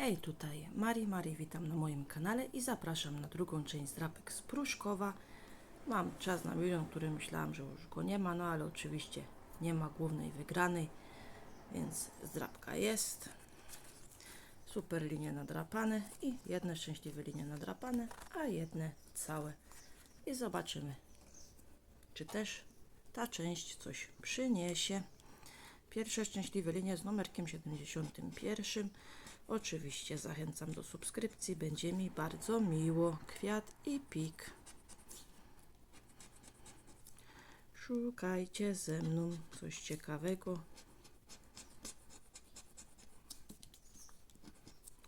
Hej, tutaj Mari, Mari, witam na moim kanale i zapraszam na drugą część drapek z Pruszkowa. Mam czas na milion, który myślałam, że już go nie ma, no ale oczywiście nie ma głównej wygranej, więc zdrapka jest. Super linie nadrapane i jedne szczęśliwe linie nadrapane, a jedne całe. I zobaczymy, czy też ta część coś przyniesie. Pierwsze szczęśliwe linie z numerkiem 71. Oczywiście zachęcam do subskrypcji, będzie mi bardzo miło. Kwiat i pik. Szukajcie ze mną coś ciekawego.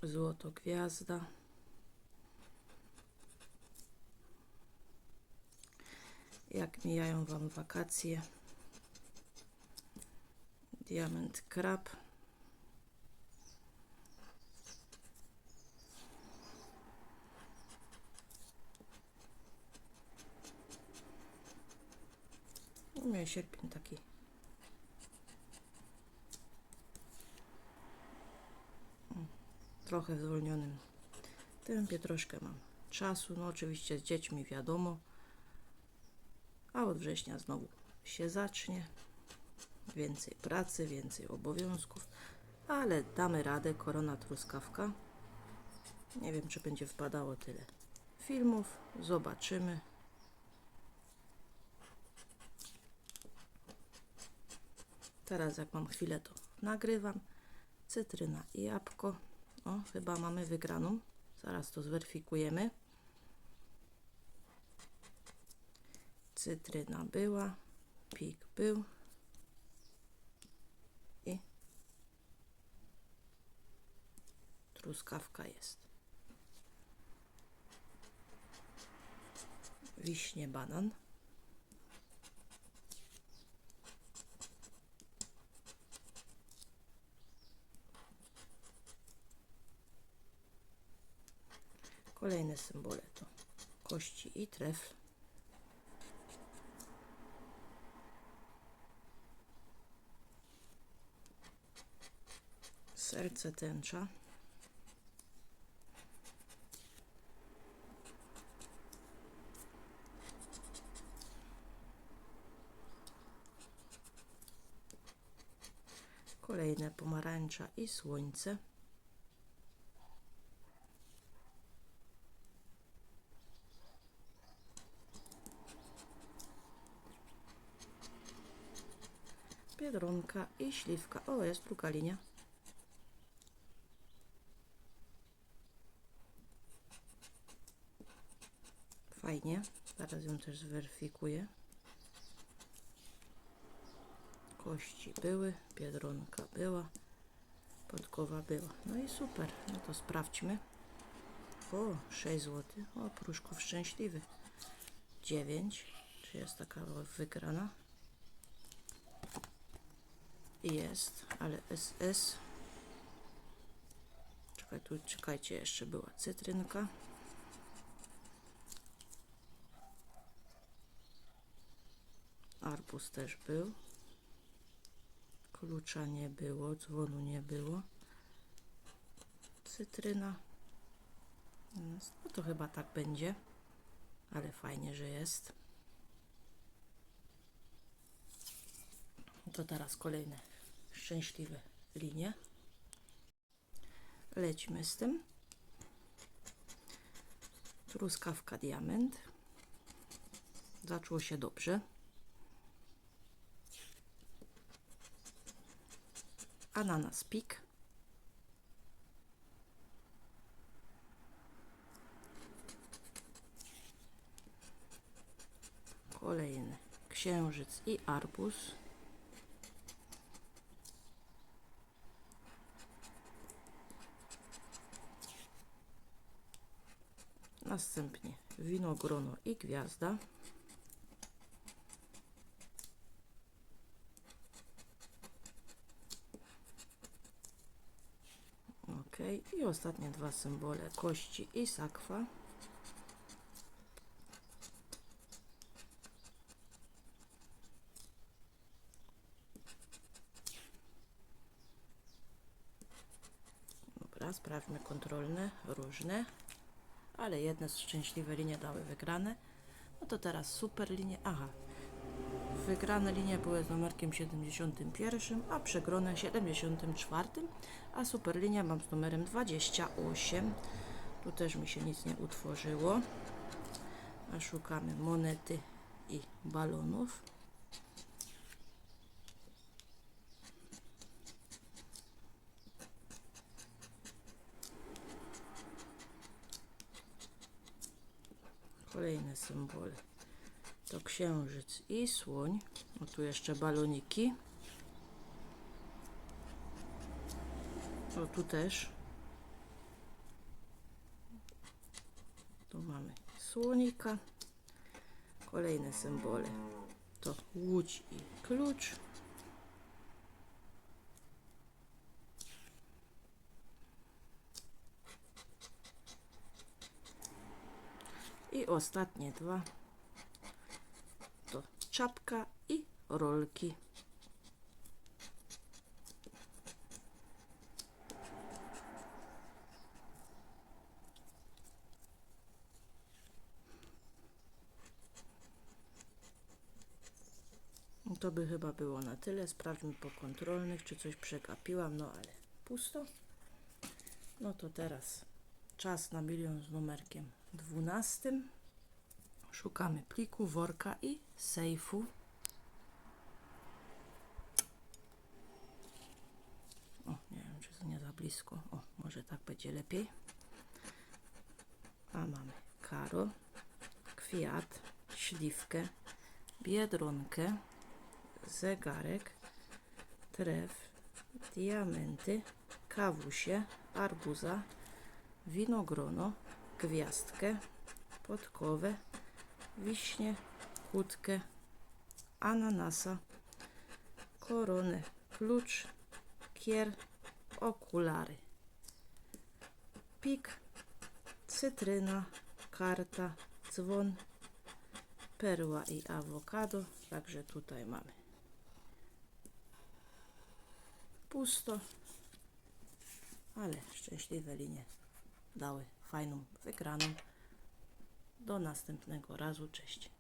Złoto gwiazda. Jak mijają Wam wakacje? Diament krab. Mnie sierpień taki. Trochę zwolnionym tempie, troszkę mam czasu. No oczywiście z dziećmi wiadomo. A od września znowu się zacznie. Więcej pracy, więcej obowiązków. Ale damy radę. Korona truskawka. Nie wiem, czy będzie wpadało tyle filmów. Zobaczymy. Teraz jak mam chwilę, to nagrywam. Cytryna i jabłko. O, chyba mamy wygraną. Zaraz to zweryfikujemy. Cytryna była. Pik był. I truskawka jest. Wiśnie banan. Kolejne symbole to kości i trefl. Serce tęcza. Kolejne pomarańcza i słońce. Biedronka i śliwka. O, jest druga linia. Fajnie. Zaraz ją też zweryfikuję. Kości były, biedronka była, podkowa była. No i super. No to sprawdźmy. O, 6 zł. O, Pruszków szczęśliwy. 9. Czy jest taka wygrana? Jest, ale SS. Czekaj, tu czekajcie, jeszcze była cytrynka. Arbuz też był. Klucza nie było, dzwonu nie było. Cytryna. No to chyba tak będzie, ale fajnie, że jest. To teraz kolejne szczęśliwe linie. Lećmy z tym. Truskawka diament. Zaczęło się dobrze. Ananas pik. Kolejny księżyc i arbuz. Następnie winogrono i gwiazda. Ok, i ostatnie dwa symbole kości i sakwa. Dobra, sprawdźmy kontrolne, różne, ale jedne szczęśliwe linie dały wygrane. No to teraz super linie. Aha, wygrane linie były z numerkiem 71, a przegrane 74, a super linia mam z numerem 28. Tu też mi się nic nie utworzyło. A szukamy monety i balonów. Kolejne symbole. To księżyc i słoń. O tu jeszcze baloniki. O tu też. Tu mamy słonika. Kolejne symbole. To łódź i klucz. I ostatnie dwa to czapka i rolki. To by chyba było na tyle. Sprawdźmy po kontrolnych, czy coś przegapiłam, no ale pusto. No to teraz czas na milion z numerkiem 12. Szukamy pliku, worka i sejfu. O, nie wiem, czy to nie za blisko. O, może tak będzie lepiej. A mamy karo, kwiat, śliwkę, biedronkę, zegarek, tref, diamenty, kawusie, arbuza, winogrono, gwiazdkę, podkowę, wiśnie, kłódkę, ananasa, koronę, klucz, kier, okulary, pik, cytryna, karta, dzwon, perła i awokado. Także tutaj mamy pusto, ale szczęśliwe linie dały fajną wygraną. Do następnego razu. Cześć.